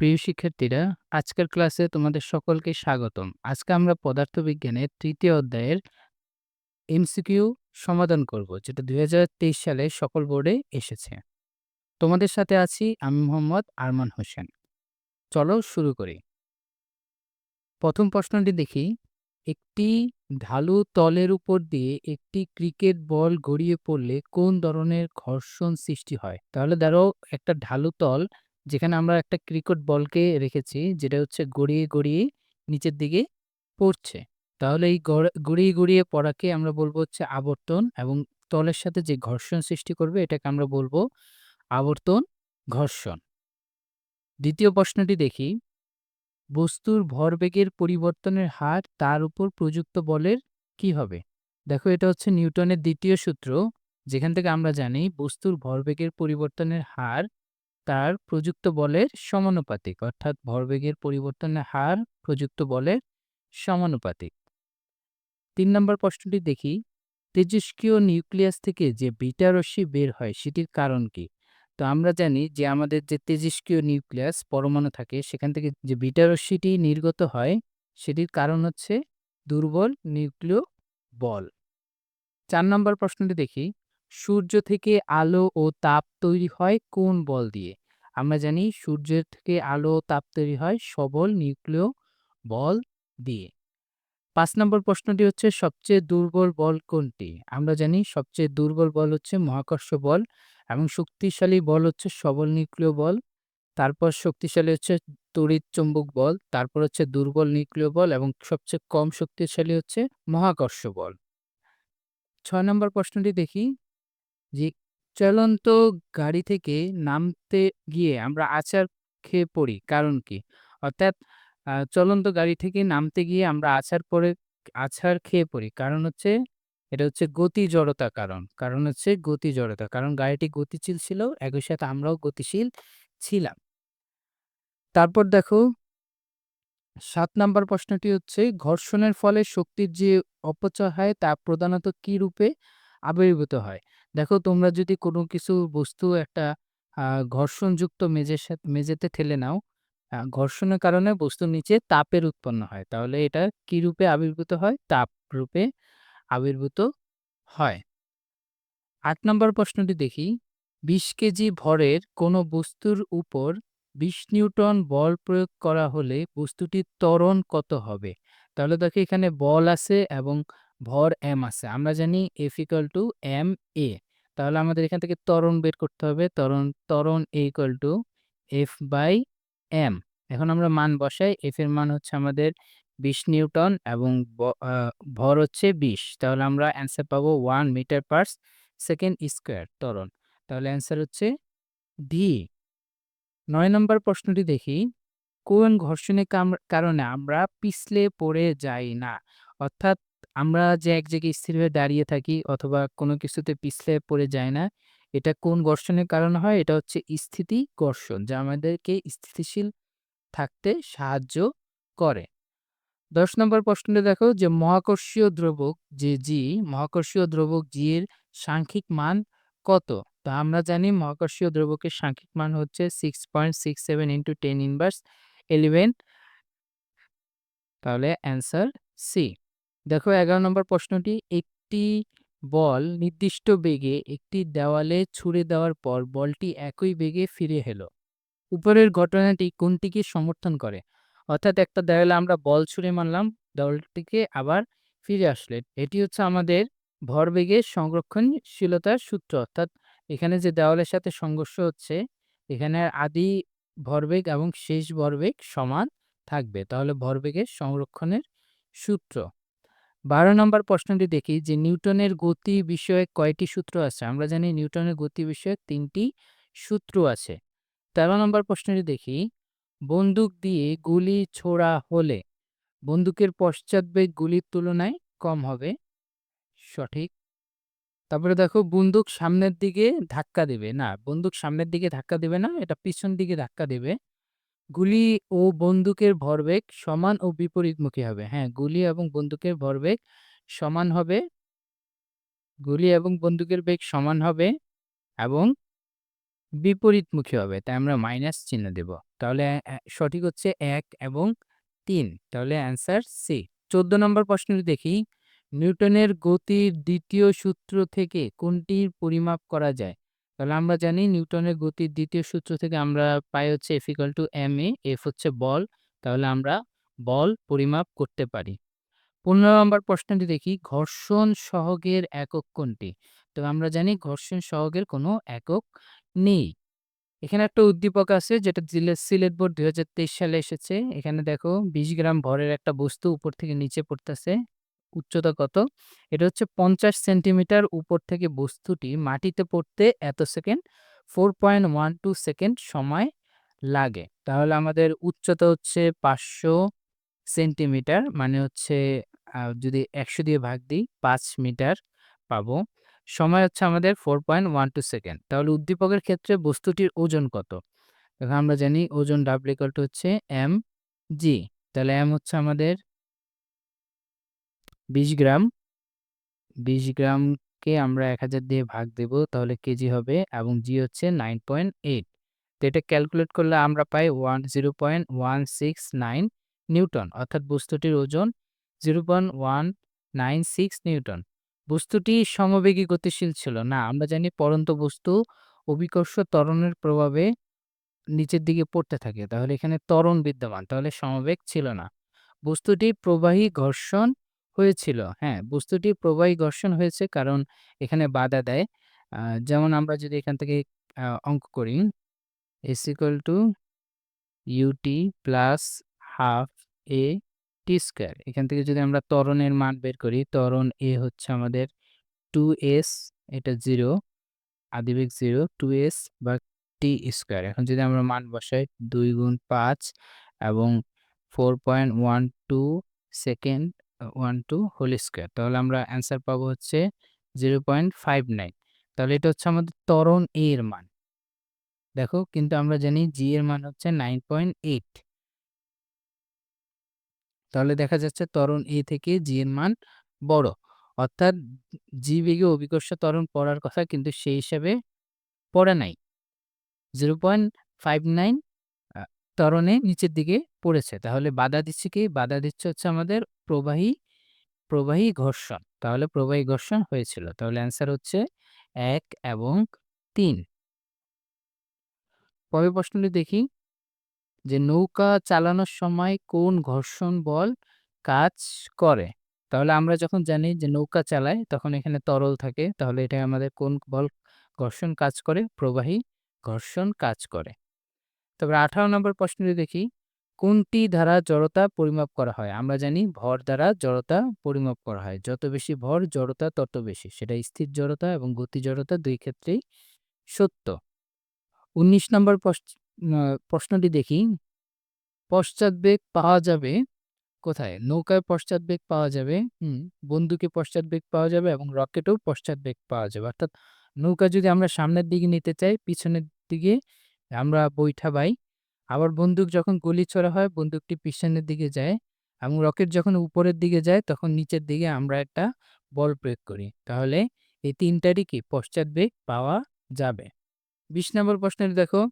প্রিয় শিক্ষার্থীরা, আজকের ক্লাসে তোমাদের সকলকে স্বাগতম। আজকে আমরা পদার্থবিজ্ঞানের তৃতীয় অধ্যায়ের এমসিকিউ সমাধান করব, যেটা 2023 সালে সকল বোর্ডে এসেছে। তোমাদের সাথে আছি আমি মোহাম্মদ আরমান হোসেন। চলো শুরু করি। প্রথম প্রশ্নটি দেখি, একটি ঢালু তলের উপর দিয়ে একটি ক্রিকেট বল গড়িয়ে পড়লে কোন ধরনের ঘর্ষণ সৃষ্টি হয়? তাহলে ধরো একটা ঢালু তল যেখানে আমরা একটা ক্রিকেট বলকে রেখেছি, যেটা হচ্ছে গড়িয়ে গড়িয়ে নিচের দিকে পড়ছে। তাহলে এই গড়িয়ে গড়িয়ে পড়াকে আমরা বলব হচ্ছে আবর্তন এবং তলের সাথে যে ঘর্ষণ সৃষ্টি করবে, এটাকে আমরা বলব আবর্তন ঘর্ষণ। দ্বিতীয় প্রশ্নটি দেখি। বস্তুর ভরবেগের পরিবর্তনের হার তার উপর প্রযুক্ত বলের কি হবে? দেখো, এটা হচ্ছে নিউটনের দ্বিতীয় সূত্র। যেখান থেকে আমরা জানি বস্তুর ভরবেগের পরিবর্তনের হার তার প্রযুক্ত বলের সমানুপাতিক, অর্থাৎ ভরবেগের পরিবর্তনের হার প্রযুক্ত বলের সমানুপাতিক। তিন নম্বর প্রশ্নটি দেখি, তেজস্ক্রিয় নিউক্লিয়াস থেকে যে বিটা রশ্মি বের হয় সেটির কারণ কি? তো আমরা জানি যে আমাদের যে তেজস্ক্রিয় নিউক্লিয়াস পরমাণু থাকে, সেখান থেকে যে বিটা রশ্মিটি নির্গত হয় সেটির কারণ হচ্ছে দুর্বল নিউক্লিয় বল। চার নম্বর প্রশ্নটি দেখি, সূর্য থেকে আলো ও তাপ তৈরি হয় কোন বল দিয়ে? আমরা জানি সূর্যের থেকে আলো তাপ তৈরি হয় সবল নিউক্লিয় বল দিয়ে। পাঁচ নম্বর প্রশ্নটি হচ্ছে, সবচেয়ে দুর্বল বল কোনটি? আমরা জানি সবচেয়ে দুর্বল বল হচ্ছে মহাকর্ষ বল এবং শক্তিশালী বল হচ্ছে সবল নিউক্লিয় বল। তারপর শক্তিশালী হচ্ছে তড়িৎ চুম্বক বল, তারপর হচ্ছে দুর্বল নিউক্লিয় বল এবং সবচেয়ে কম শক্তিশালী হচ্ছে মহাকর্ষ বল। ছয় নম্বর প্রশ্নটি দেখি যে চলন্ত গাড়ি থেকে নামতে গিয়ে আমরা আছাড় খেয়ে পড়ি। কারণ কি? অর্থাৎ আহ, চলন্ত গাড়ি থেকে নামতে গিয়ে আমরা আছাড় পরে আছাড় খেয়ে পড়ি। কারণ হচ্ছে এটা হচ্ছে গতি জড়তা কারণ। কারণ হচ্ছে গতি জড়তা। কারণ গাড়িটি গতিশীল ছিল একই সাথে আমরাও গতিশীল ছিলাম। তারপর দেখো সাত নাম্বার প্রশ্নটি হচ্ছে ঘর্ষণের ফলে শক্তির যে অপচয় হয় তা প্রধানত কি রূপে আবির্ভূত হয়? দেখো তোমরা যদি কোনো কিছু বস্তু একটা ঘর্ষণযুক্ত মেঝের সাথে মেঝেতে ঠেলে নাও ঘর্ষণের কারণে বস্তুর নিচে তাপের উৎপন্ন হয়। তাহলে এটা কি রূপে আবির্ভূত হয়? তাপ রূপে আবির্ভূত হয়। আট নম্বর প্রশ্নটি দেখি। বিশ কেজি ভরের কোনো বস্তুর উপর বিশ নিউটন বল প্রয়োগ করা হলে বস্তুটির ত্বরণ কত হবে? তাহলে দেখো এখানে বল আছে এবং ভর এম আছে। আমরা জানি F equal to M A তাহলে আমাদের এখান থেকে ত্বরণ বের করতে হবে। ত্বরণ ত্বরণ A equal to F by M এখন আমরা মান বসাই। এফ এর মান হচ্ছে আমাদের বিশ নিউটন এবং ভর হচ্ছে বিশ। তাহলে আমরা অ্যান্সার পাবো one metre per second square ত্বরণ। তাহলে অ্যান্সার হচ্ছে ডি নয় নম্বর প্রশ্নটি দেখি। কোন ঘর্ষণের কারণে আমরা পিছলে পড়ে যাই না। অর্থাৎ আমরা যে এক জায়গায় স্থির হয়ে দাঁড়িয়ে থাকি অথবা কোনো কিছুতে পিছলে পড়ে যায় না, এটা কোন ঘর্ষণের কারণে হয়? এটা হচ্ছে স্থিতি ঘর্ষণ, যা আমাদেরকে স্থিতিশীল থাকতে সাহায্য করে। দশ নম্বর প্রশ্নটি দেখো যে, মহাকর্ষীয় দ্রবক যে জি মহাকর্ষীয় দ্রবক জি এর সাংখ্যিক মান কত? তা আমরা জানি মহাকর্ষীয় দ্রবকের সাংখ্যিক মান হচ্ছে six point six seven into ten inverse eleven তাহলে অ্যান্সার সি দেখো এগারো নম্বর প্রশ্নটি, একটি বল নির্দিষ্ট বেগে একটি দেওয়ালে ছুড়ে দেওয়ার পর বলটি একই বেগে ফিরে এলো। উপরের ঘটনাটি কোনটিকে সমর্থন করে? অর্থাৎ একটা দেওয়ালে আমরা বল ছুঁড়ে মারলাম, দেওয়ালটিকে আবার ফিরে আসলে। এটি হচ্ছে আমাদের ভরবেগের সংরক্ষণশীলতার সূত্র। অর্থাৎ এখানে যে দেওয়ালের সাথে সংঘর্ষ হচ্ছে, এখানে আদি ভরবেগ এবং শেষ ভরবেগ সমান থাকবে। তাহলে ভরবেগের সংরক্ষণের সূত্র। বারো নম্বর প্রশ্নটি দেখি যে, নিউটনের গতি বিষয়ে কয়টি সূত্র আছে? আমরা জানি নিউটনের গতি বিষয়ে তিনটি সূত্র আছে। তেরো নম্বর প্রশ্নটি দেখি, বন্দুক দিয়ে গুলি ছোড়া হলে বন্দুকের পশ্চাৎবেগ গুলির তুলনায় কম হবে? সঠিক। তারপরে দেখো, বন্দুক সামনের দিকে ধাক্কা দেবে। না, বন্দুক সামনের দিকে ধাক্কা দেবে না, এটা পিছন দিকে ধাক্কা দেবে। গুলি ও বন্দুকের ভরবেগ সমান ও বিপরীতমুখী হবে হ্যাঁ গুলি এবং বন্দুকের ভরবেগ সমান হবে গুলি এবং বন্দুকের বেগ সমান হবে এবং বিপরীতমুখী হবে। তাই আমরা মাইনাস চিহ্ন দেব। তাহলে সঠিক হচ্ছে এক এবং তিন তাহলে অ্যান্সার সি। ১৪ নম্বর প্রশ্নটি দেখি। নিউটনের গতির দ্বিতীয় সূত্র থেকে কোনটির পরিমাপ করা যায়? তাহলে আমরা জানি নিউটনের গতির দ্বিতীয় সূত্র থেকে আমরা পাই হচ্ছে F equal to M A F হচ্ছে বল। তাহলে আমরা বল পরিমাপ করতে পারি। ১৫ নম্বর প্রশ্নটি দেখি। ঘর্ষণ সহগের একক কোনটি? তো আমরা জানি ঘর্ষণ সহগের কোনো একক নেই। এখানে একটা উদ্দীপক আছে যেটা সিলেট বোর্ড ২০২৩ সালে এসেছে। এখানে দেখো ২০ গ্রাম ভরের একটা বস্তু উপর থেকে নিচে পড়তেছে। উচ্চতা কত? এটা হচ্ছে ৫০ সেন্টিমিটার উপর থেকে বস্তুটি মাটিতে পড়তে এত সেকেন্ড 4.12 সেকেন্ড সময় লাগে। তাহলে আমাদের উচ্চতা হচ্ছে ৫০০ সেন্টিমিটার মানে হচ্ছে যদি ১০০ দিয়ে ভাগ দিই, পাঁচ মিটার পাবো। সময় হচ্ছে আমাদের 4.12 সেকেন্ড। তাহলে উদ্দীপকের ক্ষেত্রে বস্তুটির ওজন কত? আমরা জানি, ওজন W হচ্ছে এম জি তাহলে এম হচ্ছে আমাদের ২০ গ্রাম। ২০ গ্রামকে আমরা ১০০০ দিয়ে ভাগ দেব, তাহলে কেজি হবে এবং g হচ্ছে 9.8 তো এটা ক্যালকুলেট করলে আমরা পাই 1 0.169 নিউটন, অর্থাৎ বস্তুটির ওজন 0.196 নিউটন। বস্তুটি সমবেগী গতিশীল ছিল না। আমরা জানি পড়ন্ত বস্তু অভিকর্ষ ত্বরণের প্রভাবে নিচের দিকে পড়তে থাকে। তাহলে এখানে ত্বরণ বিদ্যমান। তাহলে সমবেগ ছিল না। বস্তুটি প্রবাহী ঘর্ষণ হয়েছিল। হ্যাঁ, বস্তুটি প্রবাহী ঘর্ষণ হয়েছে কারণ এখানে বাধা দেয়। যেমন আমরা যদি এখান থেকে অঙ্ক করি S ut plus half A T square. এখান থেকে যদি আমরা ত্বরণের মান বের করি, ত্বরণ এ হচ্ছে আমাদের টু এস এটা জিরো আদিবেগ 0 2s বা টি স্কোয়ার এখন যদি আমরা মান বসাই দুই গুণ পাঁচ এবং 4.12 সেকেন্ড আ 12 হোল স্কয়ার। তাহলে আমরা অ্যান্সার পাবো হচ্ছে 0.59 তাহলে এটা হচ্ছে আমাদের ত্বরণ এ এর মান। দেখো, কিন্তু আমরা জানি জি এর মান হচ্ছে 9.8 তাহলে দেখা যাচ্ছে ত্বরণ এ থেকে জি এর মান বড়। অর্থাৎ জি বেগে অভিকর্ষ তরণ পড়ার কথা কিন্তু সেই হিসাবে পড়ে নাই। 0.59 আ ত্বরণে নিচের দিকে পড়েছে। তাহলে বাধা দিচ্ছে কি? বাধা দিচ্ছে হচ্ছে আমাদের প্রবাহী, প্রবাহী ঘর্ষণ। তাহলে প্রবাহী ঘর্ষণ হয়েছিল। তাহলে অ্যান্সার হচ্ছে এক এবং তিন পরের প্রশ্নটি দেখি যে নৌকা চালানোর সময় কোন ঘর্ষণ বল কাজ করে? তাহলে আমরা যখন জানি যে নৌকা চালায় তখন এখানে তরল থাকে। তাহলে এটা আমাদের কোন বল ঘর্ষণ কাজ করে? প্রবাহী ঘর্ষণ কাজ করে। তারপরে ১৮ নম্বর প্রশ্নটি দেখি। কোনটি দ্বারা জড়তা পরিমাপ করা হয়? আমরা জানি ভর দ্বারা জড়তা পরিমাপ করা হয়। যত বেশি ভর জড়তা তত বেশি। সেটা স্থির জড়তা এবং গতি জড়তা দুই ক্ষেত্রেই সত্য। ১৯ নম্বর প্রশ্নটি দেখি। পশ্চাৎবেগ পাওয়া যাবে কোথায়? নৌকায় পশ্চাৎবেগ পাওয়া যাবে হুম, বন্দুকে পশ্চাৎবেগ পাওয়া যাবে এবং রকেটেও পশ্চাৎবেগ পাওয়া যাবে। অর্থাৎ নৌকা যদি আমরা সামনের দিকে নিতে চাই, পিছনের দিকে আমরা বৈঠা বাই। আবার বন্দুক যখন গুলি ছোড়া হয়, বন্দুকটি পিছনের দিকে যায় এবং রকেট যখন উপরের দিকে যায় তখন নিচের দিকে আমরা একটা বল প্রয়োগ করি। তাহলে এই ৩ টারই কি পশ্চাৎবেগ পাওয়া যাবে। ২০ নম্বর প্রশ্নটি দেখো।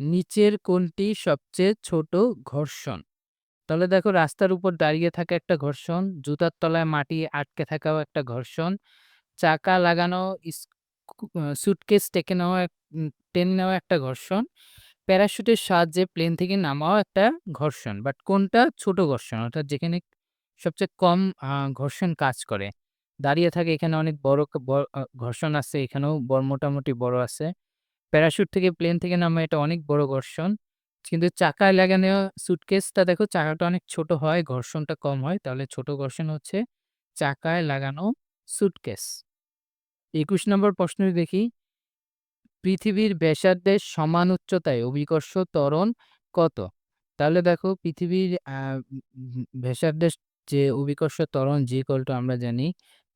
নিচের কোনটি সবচেয়ে ছোট ঘর্ষণ? তাহলে দেখো রাস্তার উপর দাঁড়িয়ে থাকা একটা ঘর্ষণ, জুতার তলায় মাটি আটকে থাকাও একটা ঘর্ষণ, চাকা লাগানো সুটকেস টেকে নেওয়া টেনে নেওয়া একটা ঘর্ষণ, প্যারাশুটের সাহায্যে প্লেন থেকে নামাও একটা ঘর্ষণ। বাট কোনটা ছোট ঘর্ষণ? অর্থাৎ যেখানে সবচেয়ে কম ঘর্ষণ কাজ করে। দাঁড়িয়ে থাকে এখানে অনেক বড় ঘর্ষণ আছে, এখানেও ব মোটামুটি বড় আছে। প্যারাশুট থেকে প্লেন থেকে নামা এটা অনেক বড় ঘর্ষণ। কিন্তু চাকায় লাগানো সুটকেসটা দেখো চাকাটা অনেক ছোট হয়, ঘর্ষণটা কম হয়। তাহলে ছোট ঘর্ষণ হচ্ছে চাকায় লাগানো সুটকেস। ২১ নম্বর প্রশ্ন দেখি। পৃথিবীর ব্যাসার্ধের সমান উচ্চতায় অভিকর্ষ ত্বরণ কত? তাহলে দেখো পৃথিবীর ব্যাসার্ধের যে অভিকর্ষ ত্বরণ g আমরা জানি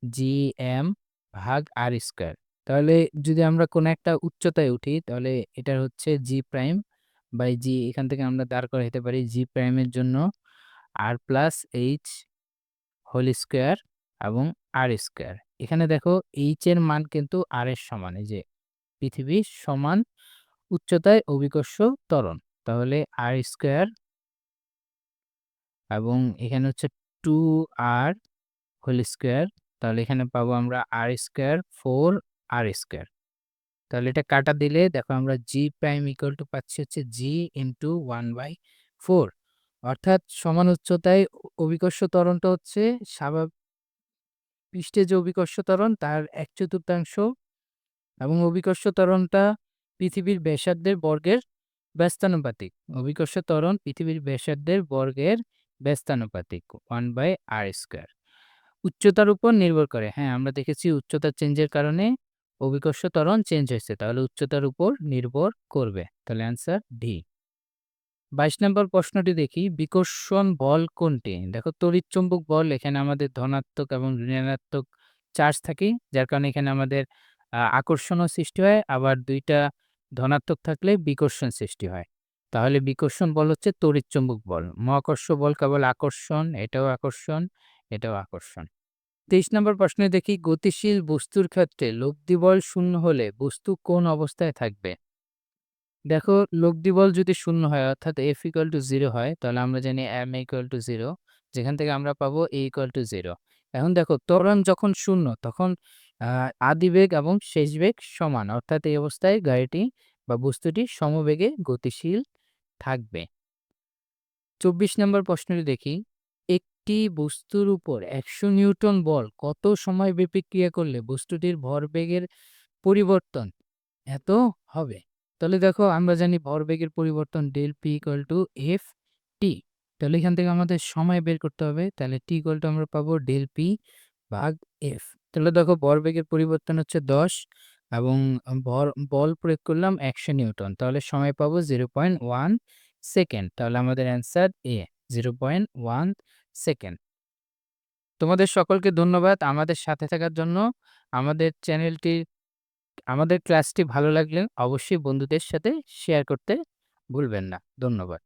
জি এম ভাগ আর স্কোয়ার তাহলে যদি আমরা কোনো একটা উচ্চতায় উঠি, তাহলে এটার হচ্ছে জি প্রাইম বাই জি এখান থেকে আমরা দাঁড় করাইতে পারি জি প্রাইমের জন্য R plus H whole square এবং আর স্কয়ার। এখানে দেখো h এর মান কিন্তু r এর সমান। এই যে পৃথিবী সমান উচ্চতায় অভিকর্ষ ত্বরণ। তাহলে আর স্কয়ার এবং এখানে হচ্ছে 2r হোল স্কয়ার। তাহলে এখানে পাবো আমরা আর স্কয়ার 4r স্কয়ার। তাহলে এটা কাটা দিলে দেখো আমরা g প্রাইম ইকুয়াল টু পাচ্ছি হচ্ছে জি ইনটু 1/4 অর্থাৎ সমান উচ্চতায় অভিকর্ষ ত্বরণটা হচ্ছে স্বাভা পৃষ্ঠে যে অভিকর্ষ ত্বরণ তার 1/4 এবং অভিকর্ষ ত্বরণটা পৃথিবীর ব্যাসার্ধের বর্গের ব্যস্তানুপাতিক। অভিকর্ষ ত্বরণ পৃথিবীর ব্যাসার্ধের বর্গের ব্যস্তানুপাতিক 1/r স্কয়ার। উচ্চতার উপর নির্ভর করে। হ্যাঁ, আমরা দেখেছি উচ্চতা চেঞ্জের কারণে অভিকর্ষ ত্বরণ চেঞ্জ হয়েছে। তাহলে উচ্চতার উপর নির্ভর করবে। তাহলে অ্যান্সার ডি। ২২ নম্বর প্রশ্নটি দেখি, বিকর্ষণ বল কোনটি? দেখো তড়িৎচুম্বক বল এখানে আমাদের ধনাত্মক এবং ঋণাত্মক চার্জ থাকে। যার কারণে এখানে আমাদের আকর্ষণও সৃষ্টি হয়। আবার দুইটা ধনাত্মক থাকলে বিকর্ষণ সৃষ্টি হয়। তাহলে বিকর্ষণ বল হচ্ছে তড়িৎচুম্বক বল। মহাকর্ষ বল কেবল আকর্ষণ, এটাও আকর্ষণ, এটাও আকর্ষণ। ২৩ নম্বর প্রশ্নে দেখি, গতিশীল বস্তুর ক্ষেত্রে লব্ধি বল শূন্য হলে বস্তু কোন অবস্থায় থাকবে? দেখো লব্ধি বল যদি শূন্য হয় অর্থাৎ এফ ইকুয়াল টু জিরো হয় তাহলে আমরা জানি এম ইকুয়াল টু জিরো যেখান থেকে আমরা পাবো এ ইকুয়াল টু জিরো এখন দেখো ত্বরণ যখন শূন্য তখন আ আদিবেগ এবং শেষ বেগ সমান অর্থাৎ এই অবস্থায় গাড়িটি বা বস্তুটি সমবেগে গতিশীল থাকবে। ২৪ নম্বর প্রশ্নটি দেখি, একটি বস্তুর উপর ১০০ নিউটন বল কত সময়ব্যাপী ক্রিয়া করলে বস্তুটির ভরবেগের পরিবর্তন এত হবে? তাহলে দেখো আমরা জানি ভরবেগের পরিবর্তন del P equal to F T তাহলে এখান থেকে আমাদের সময় বের করতে হবে। তাহলে টি ইকুয়াল টু আমরা পাবো ডেল পি ভাগ এফ তাহলে দেখো ভরবেগের পরিবর্তন হচ্ছে ১০ এবং ভর, বল প্রয়োগ করলাম ১০০ নিউটন। তাহলে সময় পাবো 0.1 সেকেন্ড। তাহলে আমাদের অ্যান্সার এ 0.1 সেকেন্ড। তোমাদের সকলকে ধন্যবাদ আমাদের সাথে থাকার জন্য। আমাদের চ্যানেলটি আমাদের ক্লাসটি ভালো লাগলে অবশ্যই বন্ধুদের সাথে শেয়ার করতে ভুলবেন না। ধন্যবাদ।